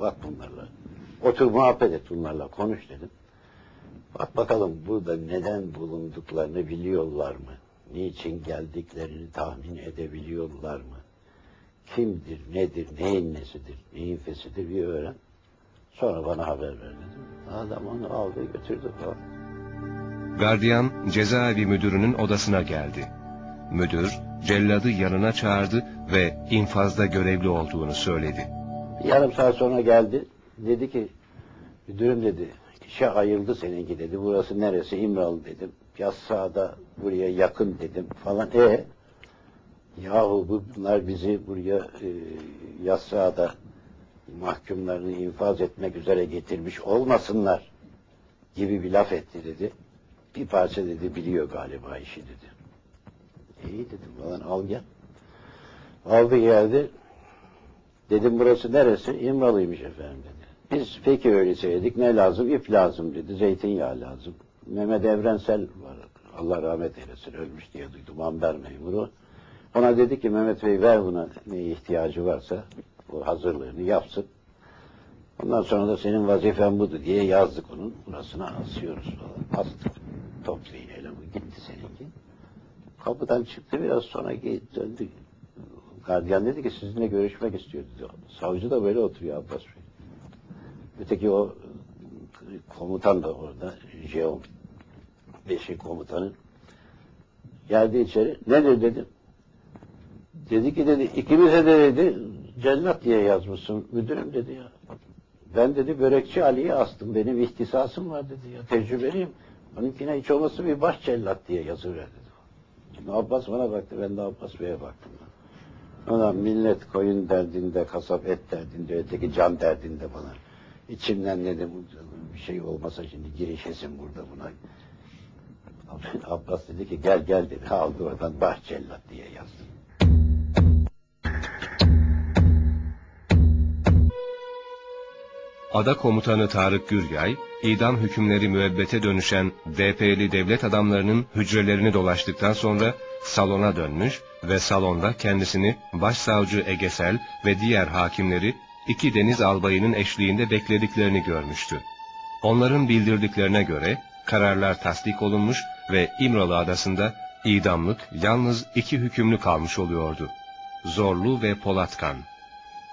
bak bunlarla. Otur muhabbet et bunlarla konuş dedim. Bak bakalım burada neden bulunduklarını biliyorlar mı? Niçin geldiklerini tahmin edebiliyorlar mı? Kimdir, nedir, neyin nesidir, neyin fesidir bir öğren. Sonra bana haber ver dedim. Adam onu aldı götürdü falan. Gardiyan cezaevi müdürünün odasına geldi. Müdür celladı yanına çağırdı ve infazda görevli olduğunu söyledi. Yarım saat sonra geldi. Dedi ki müdürüm dedi işe ayıldı seninki dedi. Burası neresi İmralı dedim. Yassıada buraya yakın dedim falan. E yahu bunlar bizi buraya e, Yassıada mahkumlarını infaz etmek üzere getirmiş olmasınlar gibi bir laf etti dedi. Bir parça dedi biliyor galiba işi dedi. İyi dedim falan al gel. Aldı geldi. Dedim burası neresi? İmralıymış efendim dedi. Biz peki öyle söyledik. Ne lazım? İp lazım dedi. Zeytinyağı lazım. Mehmet Evrensel var. Allah rahmet eylesin. Ölmüş diye duydum. Amber memuru. Ona dedi ki Mehmet Bey ver buna ne ihtiyacı varsa o hazırlığını yapsın. Ondan sonra da senin vazifen budur diye yazdık onun. Burasına asıyoruz falan. Astık. Toplu iğneyle bu gitti seninki. Kapıdan çıktı biraz sonra döndü. Gardiyan dedi ki sizinle görüşmek istiyor dedi. Savcı da böyle oturuyor Abbas Bey. Öteki o komutan da orada. Jeon. Beşi komutanı. Geldi içeri. Nedir dedim. Dedi ki dedi ikimize de dedi cellat diye yazmışsın müdürüm dedi ya. Ben dedi börekçi Ali'yi astım. Benim ihtisasım var dedi ya. Tecrübeliyim. Onunkine hiç olmazsa bir baş cellat diye yazıver dedi. Şimdi Abbas bana baktı. Ben de Abbas Bey'e baktım. Ona millet koyun derdinde, kasap et derdinde, öteki can derdinde bana. İçimden dedim bir şey olmasa şimdi girişesin burada buna. Abbas dedi ki gel gel dedi. Aldı oradan baş cellat diye yazdı. Ada komutanı Tarık Güryay, idam hükümleri müebbete dönüşen DP'li devlet adamlarının hücrelerini dolaştıktan sonra salona dönmüş ve salonda kendisini başsavcı Egesel ve diğer hakimleri iki deniz albayının eşliğinde beklediklerini görmüştü. Onların bildirdiklerine göre kararlar tasdik olunmuş ve İmralı adasında idamlık yalnız iki hükümlü kalmış oluyordu. Zorlu ve Polatkan.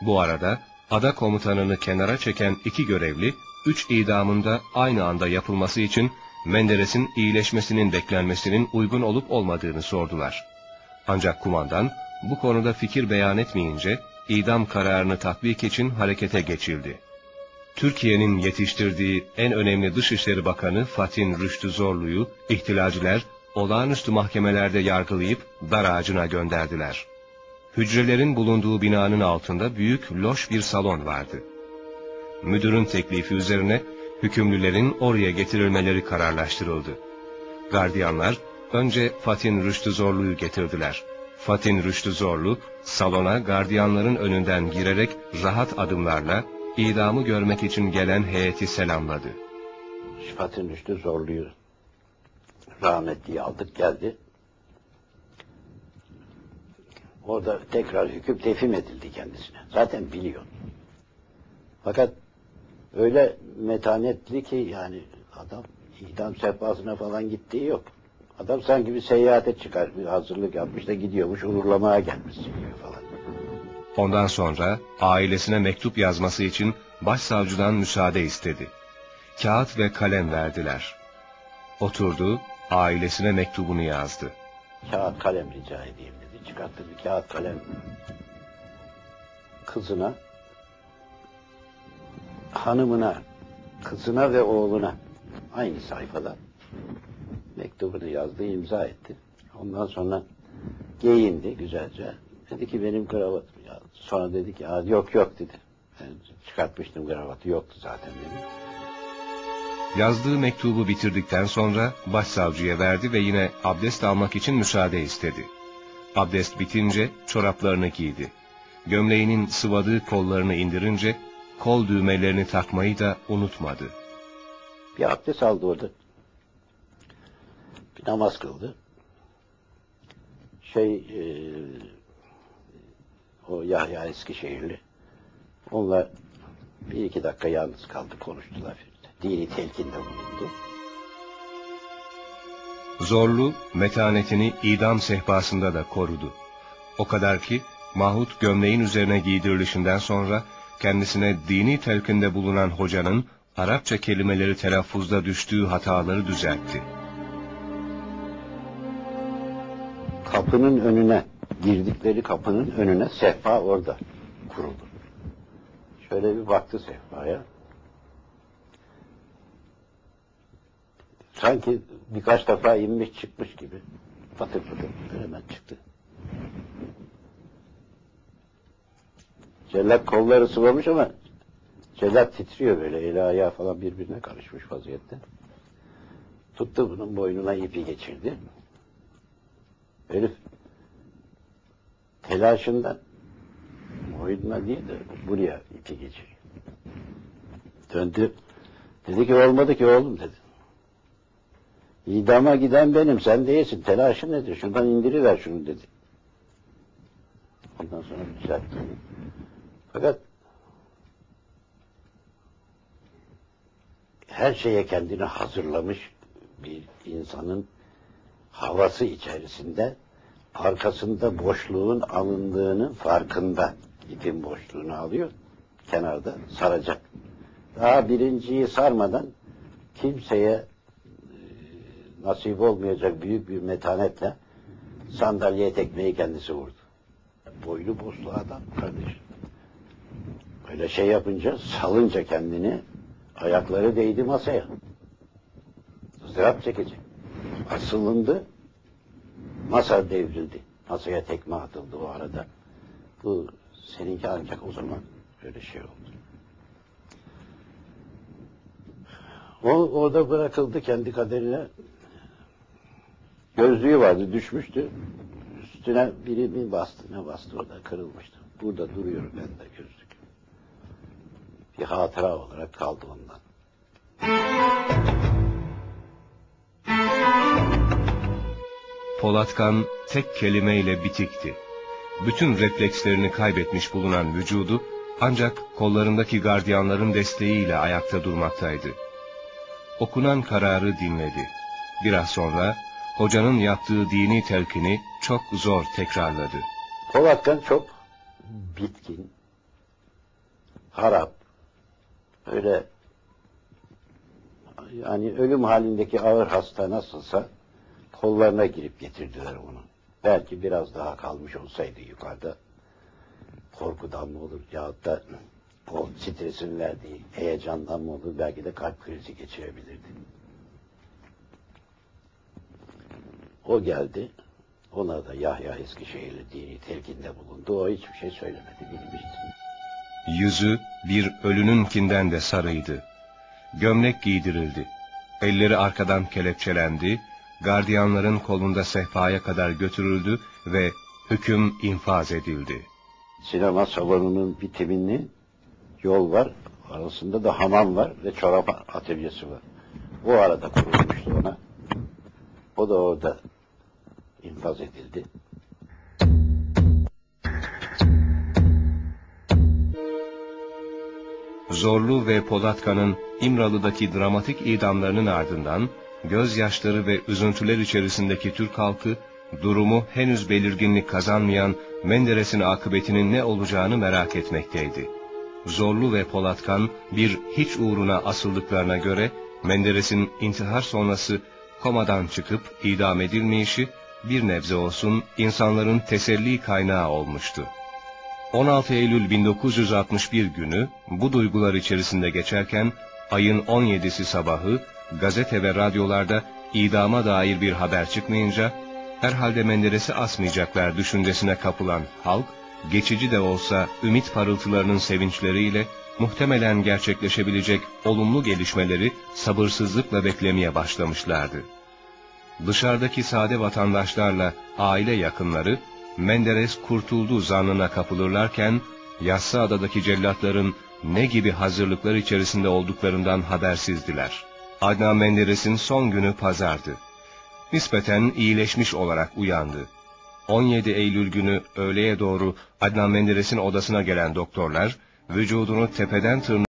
Bu arada ada komutanını kenara çeken iki görevli, üç idamında aynı anda yapılması için Menderes'in iyileşmesinin beklenmesinin uygun olup olmadığını sordular. Ancak kumandan bu konuda fikir beyan etmeyince idam kararını tatbik için harekete geçildi. Türkiye'nin yetiştirdiği en önemli Dışişleri Bakanı Fatin Rüştü Zorlu'yu ihtilacılar olağanüstü mahkemelerde yargılayıp dar ağacına gönderdiler. Hücrelerin bulunduğu binanın altında büyük loş bir salon vardı. Müdürün teklifi üzerine hükümlülerin oraya getirilmeleri kararlaştırıldı. Gardiyanlar önce Fatin Rüştü Zorlu'yu getirdiler. Fatin Rüştü Zorlu salona gardiyanların önünden girerek rahat adımlarla idamı görmek için gelen heyeti selamladı. Fatin Rüştü Zorlu'yu rahmetliyi aldık geldi. Orada tekrar hüküm tefhim edildi kendisine. Zaten biliyor. Fakat öyle metanetli ki yani adam idam sehpasına falan gittiği yok. Adam sanki bir seyahate çıkar, bir hazırlık yapmış da gidiyormuş, uğurlamaya gelmiş falan. Ondan sonra ailesine mektup yazması için başsavcıdan müsaade istedi. Kağıt ve kalem verdiler. Oturdu, ailesine mektubunu yazdı. Kağıt kalem rica edeyim dedi. Çıkarttı bir kağıt kalem. Kızına, hanımına, kızına ve oğluna aynı sayfada mektubunu yazdı, imza etti. Ondan sonra giyindi güzelce. Dedi ki benim kravatım. Ya, sonra dedi ki yok yok dedi. Ben çıkartmıştım kravatı yoktu zaten benim. Yazdığı mektubu bitirdikten sonra başsavcıya verdi ve yine abdest almak için müsaade istedi. Abdest bitince çoraplarını giydi. Gömleğinin sıvadığı kollarını indirince kol düğmelerini takmayı da unutmadı. Bir abdest aldı orada. Bir namaz kıldı. Şey e, o Yahya Eskişehirli. Onlar Bir iki dakika yalnız kaldı konuştular. Dini telkinde bulundu. Zorlu, metanetini idam sehpasında da korudu. O kadar ki, Mahut gömleğin üzerine giydirilişinden sonra, kendisine dini telkinde bulunan hocanın, Arapça kelimeleri telaffuzda düştüğü hataları düzeltti. Kapının önüne, girdikleri kapının önüne sehpa orada kuruldu. Şöyle bir baktı sehpaya. Sanki birkaç defa inmiş çıkmış gibi. Patır patır hemen çıktı. Cellat kolları sıvamış ama cellat titriyor böyle. Eli ayağı falan birbirine karışmış vaziyette. Tuttu bunun boynuna ipi geçirdi. Herif telaşından boynuna değil de buraya ipi geçiriyor. Döndü. Dedi ki olmadı ki oğlum dedi. İdama giden benim, sen değilsin. Telaşı nedir? Şuradan indiriver şunu dedi. Ondan sonra düzeltti. Fakat her şeye kendini hazırlamış bir insanın havası içerisinde arkasında boşluğun alındığını farkında. ipin boşluğunu alıyor. Kenarda saracak. Daha birinciyi sarmadan kimseye nasip olmayacak büyük bir metanetle sandalyeye tekmeyi kendisi vurdu. Boylu boslu adam kardeş. Böyle şey yapınca salınca kendini ayakları değdi masaya. Zırap çekecek. Asılındı. Masa devrildi. Masaya tekme atıldı o arada. Bu seninki ancak o zaman böyle şey oldu. O orada bırakıldı kendi kaderine. Gözlüğü vardı düşmüştü. Üstüne biri mi bastı ne bastı orada kırılmıştı. Burada duruyor ben de gözlük. Bir hatıra olarak kaldı ondan. Polatkan tek kelimeyle bitikti. Bütün reflekslerini kaybetmiş bulunan vücudu ancak kollarındaki gardiyanların desteğiyle ayakta durmaktaydı. Okunan kararı dinledi. Biraz sonra hocanın yaptığı dini telkini çok zor tekrarladı. Polatkan çok bitkin, harap, öyle yani ölüm halindeki ağır hasta nasılsa kollarına girip getirdiler onu. Belki biraz daha kalmış olsaydı yukarıda korkudan mı olur ya da o stresin verdiği heyecandan mı olur belki de kalp krizi geçirebilirdi. O geldi. Ona da Yahya Eskişehirli dini telkinde bulundu. O hiçbir şey söylemedi. Bilmişti. Yüzü bir ölününkinden de sarıydı. Gömlek giydirildi. Elleri arkadan kelepçelendi. Gardiyanların kolunda sehpaya kadar götürüldü ve hüküm infaz edildi. Sinema salonunun bitimini yol var. Arasında da hamam var ve çorap atölyesi var. O arada kurulmuştu ona. O da orada infaz edildi. Zorlu ve Polatkan'ın İmralı'daki dramatik idamlarının ardından gözyaşları ve üzüntüler içerisindeki Türk halkı durumu henüz belirginlik kazanmayan Menderes'in akıbetinin ne olacağını merak etmekteydi. Zorlu ve Polatkan bir hiç uğruna asıldıklarına göre Menderes'in intihar sonrası komadan çıkıp idam edilmeyişi bir nebze olsun insanların teselli kaynağı olmuştu. 16 Eylül 1961 günü bu duygular içerisinde geçerken ayın 17'si sabahı gazete ve radyolarda idama dair bir haber çıkmayınca herhalde Menderes'i asmayacaklar düşüncesine kapılan halk geçici de olsa ümit parıltılarının sevinçleriyle muhtemelen gerçekleşebilecek olumlu gelişmeleri sabırsızlıkla beklemeye başlamışlardı. Dışarıdaki sade vatandaşlarla aile yakınları Menderes kurtuldu zannına kapılırlarken Yassıada'daki cellatların ne gibi hazırlıklar içerisinde olduklarından habersizdiler. Adnan Menderes'in son günü pazardı. Nispeten iyileşmiş olarak uyandı. 17 Eylül günü öğleye doğru Adnan Menderes'in odasına gelen doktorlar, vücudunu tepeden tırnağa